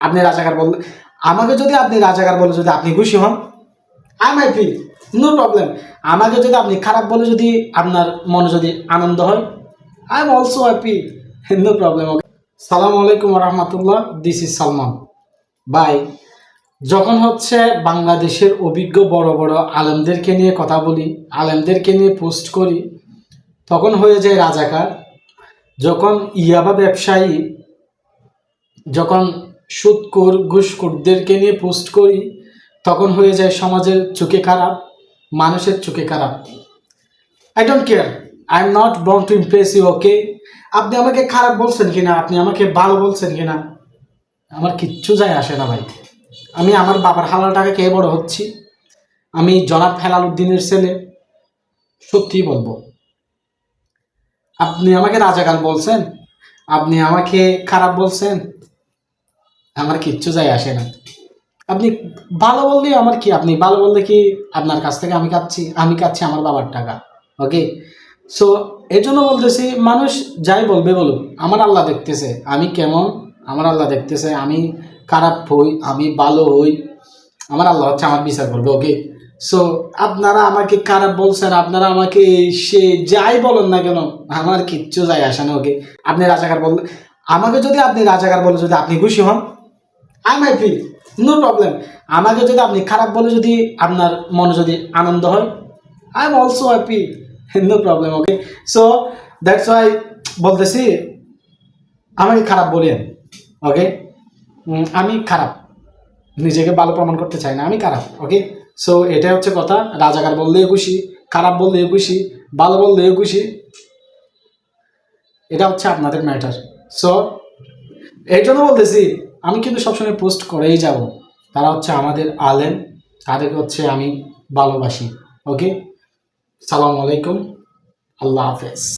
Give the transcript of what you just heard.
আপনি রাজাকার বললে, আমাকে যদি আপনি রাজাকার বলে যদি আপনি খুশি হন I my feel no problem আমাকে যদি আপনি খারাপ বলে যদি আপনার মনে যদি আনন্দ হয় I am also happy no problem okay সালাম আলাইকুম রহমতুল্লাহ দিস ইজ সালমান। বাই যখন হচ্ছে বাংলাদেশের অভিজ্ঞ বড় বড় আলেমদেরকে নিয়ে কথা বলি, আলেমদেরকে নিয়ে পোস্ট করি, তখন হয়ে যায় রাজাকার। যখন ইয়াবা ব্যবসায়ী, যখন সুদকোর ঘুষখোরদেরকে নিয়ে পোস্ট করি, তখন হয়ে যায় সমাজের চোখে খারাপ, মানুষের চোখে খারাপ। I don't care I am not born to impress you okay আপনি আমাকে খারাপ বলছেন কিনা, আপনি আমাকে ভালো বলছেন কিনা, আমার কিচ্ছু যায় আসে না ভাই। আমি আমার বাবার হালাল টাকা খেয়ে বড় হচ্ছি। আমি জনাব হেলাল উদ্দিনের ছেলে, সত্যিই বলব। আপনি আমাকে রাজাকার বলছেন, আপনি আমাকে খারাপ বলছেন আমার কিচ্ছু যায় আসে না। আপনি ভালো বললে আমার কি, আপনি ভালো বললে কি আপনার কাছ থেকে আমি কাচ্ছি আমি কাচ্ছি আমার বাবার টাকা ওকে সো এই জন্য বলতেছি, মানুষ যাই বলবে বলুক, আমার আল্লাহ দেখতেছে, আমি কেমন? আমার আল্লাহ দেখতেছে, আমি খারাপ হই, আমি ভালো হই, আমার আল্লাহ হচ্ছে আমার বিচার করবে ওকে সো আপনারা আমাকে খারাপ বলছেন, আপনারা আমাকে সে যাই বলেন না কেন, আমার কিচ্ছু যায় আসে না ওকে আপনি রাজাকার বললে, আমাকে যদি আপনি রাজাকার বলে যদি আপনি খুশি হন I my feel no problem আমাকে যদি আপনি খারাপ বলে যদি আপনার মনে যদি আনন্দ হয় I am also happy no problem okay so that's why বলতেছি, আমাকে খারাপ বলেন ওকে আমি খারাপ। নিজেকে ভালো প্রমাণ করতে চাই না, আমি খারাপ ওকে সো এটাই হচ্ছে কথা। রাজাকার বললেও খুশি, খারাপ বললেও খুশি, ভালো বললেও খুশি। এটা হচ্ছে আপনাদের ম্যাটার সো এই জন্য বলতেছি আমি কিন্তু সবসময় পোস্ট করেই যাব। তারা হচ্ছে আমাদের আলেম, তাদেরকে হচ্ছে আমি ভালোবাসি। ওকে? সালাম আলাইকুম। আল্লাহ হাফেজ।